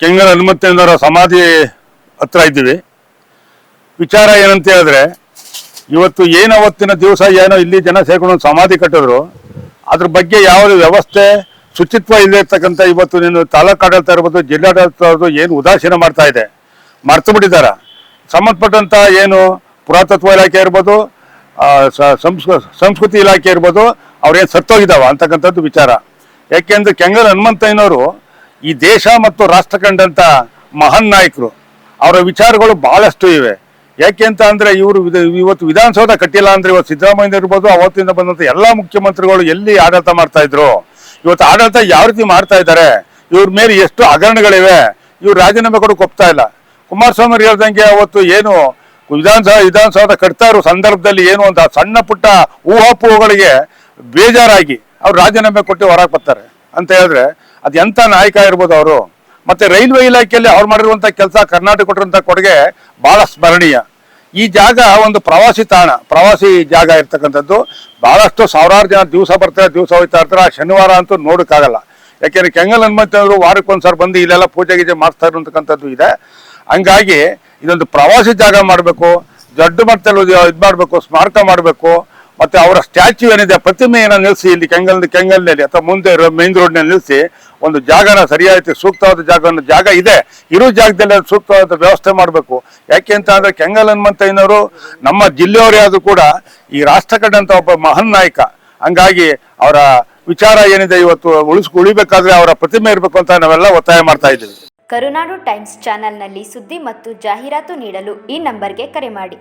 ಕೆಂಗಲ್ ಹನುಮಂತೇಂದ್ರ ಸಮಾಧಿ ಹತ್ರ ಇದ್ದೀವಿ. ವಿಚಾರ ಏನಂತ ಹೇಳಿದ್ರೆ, ಇವತ್ತು ಏನು ಅವತ್ತಿನ ದಿವಸ ಏನೋ ಇಲ್ಲಿ ಜನ ಸೇರ್ಕೊಂಡು ಸಮಾಧಿ ಕಟ್ಟಿದ್ರು, ಅದ್ರ ಬಗ್ಗೆ ಯಾವುದೇ ವ್ಯವಸ್ಥೆ ಶುಚಿತ್ವ ಇಲ್ಲದೆ ಇರ್ತಕ್ಕಂಥ ಇವತ್ತು ನೀನು ತಾಲೂಕು ಆಡಳಿತ ಇರ್ಬೋದು, ಜಿಲ್ಲಾಡಳಿತ ಇರ್ಬೋದು ಏನು ಉದಾಸೀನ ಮಾಡ್ತಾ ಇದೆ, ಮರ್ತು ಬಿಟ್ಟಿದ್ದಾರೆ ಸಂಬಂಧಪಟ್ಟಂಥ ಏನು ಪುರಾತತ್ವ ಇಲಾಖೆ ಇರ್ಬೋದು ಸಂಸ್ಕೃತಿ ಇಲಾಖೆ ಇರ್ಬೋದು, ಅವ್ರೇನು ಸತ್ತೋಗಿದಾವ ಅಂತಕ್ಕಂಥದ್ದು ವಿಚಾರ. ಯಾಕೆಂದ್ರೆ ಕೆಂಗಲ್ ಹನುಮಂತಯ್ಯನವರು ಈ ದೇಶ ಮತ್ತು ರಾಷ್ಟ್ರ ಕಂಡಂತ ಮಹಾನ್ ನಾಯಕರು, ಅವರ ವಿಚಾರಗಳು ಬಹಳಷ್ಟು ಇವೆ. ಯಾಕೆ ಅಂತ ಅಂದ್ರೆ ಇವರು ಇವತ್ತು ವಿಧಾನಸೌಧ ಕಟ್ಟಿಲ್ಲ ಅಂದ್ರೆ ಇವತ್ತು ಸಿದ್ದರಾಮಯ್ಯ ಇರ್ಬೋದು, ಅವತ್ತಿಂದ ಬಂದಂತ ಎಲ್ಲಾ ಮುಖ್ಯಮಂತ್ರಿಗಳು ಎಲ್ಲಿ ಆಡಳಿತ ಮಾಡ್ತಾ ಇದ್ರು? ಇವತ್ತು ಆಡಳಿತ ಯಾವ ರೀತಿ ಮಾಡ್ತಾ ಇದ್ದಾರೆ? ಇವ್ರ ಮೇಲೆ ಎಷ್ಟು ಹಗರಣಗಳಿವೆ? ಇವ್ರು ರಾಜೀನಾಮೆ ಕೊಡೋಕೆ ಒಪ್ತಾ ಇಲ್ಲ. ಕುಮಾರಸ್ವಾಮಿ ಹೇಳ್ದಂಗೆ ಅವತ್ತು ಏನು ವಿಧಾನಸಭಾ ವಿಧಾನಸೌಧ ಕಟ್ತಾ ಇರೋ ಸಂದರ್ಭದಲ್ಲಿ ಏನು ಅಂತ ಸಣ್ಣ ಪುಟ್ಟ ಊಹಾಪೂಹಗಳಿಗೆ ಬೇಜಾರಾಗಿ ಅವ್ರು ರಾಜೀನಾಮೆ ಕೊಟ್ಟು ಹೊರಗೆ ಬರ್ತಾರೆ. ಅಂತ ಹೇಳಿದ್ರೆ ಅದು ಎಂಥ ನಾಯಕ ಇರ್ಬೋದು ಅವರು. ಮತ್ತೆ ರೈಲ್ವೆ ಇಲಾಖೆಯಲ್ಲಿ ಅವ್ರು ಮಾಡಿರುವಂತ ಕೆಲಸ ಕರ್ನಾಟಕ ಕೊಟ್ಟಿರುವಂತ ಕೊಡುಗೆ ಬಹಳ ಸ್ಮರಣೀಯ. ಈ ಜಾಗ ಒಂದು ಪ್ರವಾಸಿ ತಾಣ, ಪ್ರವಾಸಿ ಜಾಗ ಇರ್ತಕ್ಕಂಥದ್ದು. ಬಹಳಷ್ಟು ಸಾವಿರಾರು ಜನ ದಿವಸ ಬರ್ತಾರೆ, ದಿವಸ ಹೋಗ್ತಾ ಇರ್ತಾರೆ. ಶನಿವಾರ ಅಂತೂ ನೋಡೋಕ್ಕಾಗಲ್ಲ. ಯಾಕೆಂದ್ರೆ ಕೆಂಗಲ್ ಹನುಮಂತವರು ವಾರಕ್ಕೊಂದ್ಸರಿ ಬಂದು ಇಲ್ಲೆಲ್ಲ ಪೂಜೆ ಗೀಜೆ ಮಾಡ್ತಾ ಇರುವಂತಕ್ಕಂಥದ್ದು ಇದೆ. ಹಂಗಾಗಿ ಇದೊಂದು ಪ್ರವಾಸಿ ಜಾಗ ಮಾಡಬೇಕು, ದೊಡ್ಡ ಮಟ್ಟದಲ್ಲಿ ಇದು ಮಾಡಬೇಕು, ಸ್ಮಾರಕ ಮಾಡಬೇಕು. ಮತ್ತೆ ಅವರ ಸ್ಟ್ಯಾಚ್ಯೂ ಏನಿದೆ, ಪ್ರತಿಮೆಯನ್ನು ನಿಲ್ಲಿಸಿ ಇಲ್ಲಿ ಕೆಂಗಲ್ ಕೆಂಗಲ್ನಲ್ಲಿ ಅಥವಾ ಮುಂದೆ ಮೇನ್ ರೋಡ್ನಲ್ಲಿ ನಿಲ್ಲಿಸಿ ಒಂದು ಜಾಗನ ಸರಿಯಾಗಿ ಸೂಕ್ತವಾದ ಜಾಗ ಜಾಗ ಇದೆ. ಇರೋ ಜಾಗದಲ್ಲಿ ಅದು ಸೂಕ್ತವಾದ ವ್ಯವಸ್ಥೆ ಮಾಡಬೇಕು. ಯಾಕೆ ಅಂತ ಅಂದ್ರೆ ಕೆಂಗಲ್ ಹನುಮಂತಯ್ಯನವರು ನಮ್ಮ ಜಿಲ್ಲೆಯವರೇ ಆದರೂ ಕೂಡ ಈ ರಾಷ್ಟ್ರ ಕಂಡಂಥ ಒಬ್ಬ ಮಹಾನ್ ನಾಯಕ. ಹಂಗಾಗಿ ಅವರ ವಿಚಾರ ಏನಿದೆ ಇವತ್ತು ಉಳಿಸ್, ಉಳಿಬೇಕಾದ್ರೆ ಅವರ ಪ್ರತಿಮೆ ಇರಬೇಕು ಅಂತ ನಾವೆಲ್ಲ ಒತ್ತಾಯ ಮಾಡ್ತಾ ಇದ್ದೀವಿ. ಕರುನಾಡು ಟೈಮ್ಸ್ ಚಾನೆಲ್ನಲ್ಲಿ ಸುದ್ದಿ ಮತ್ತು ಜಾಹೀರಾತು ನೀಡಲು ಈ ನಂಬರ್ಗೆ ಕರೆ ಮಾಡಿ.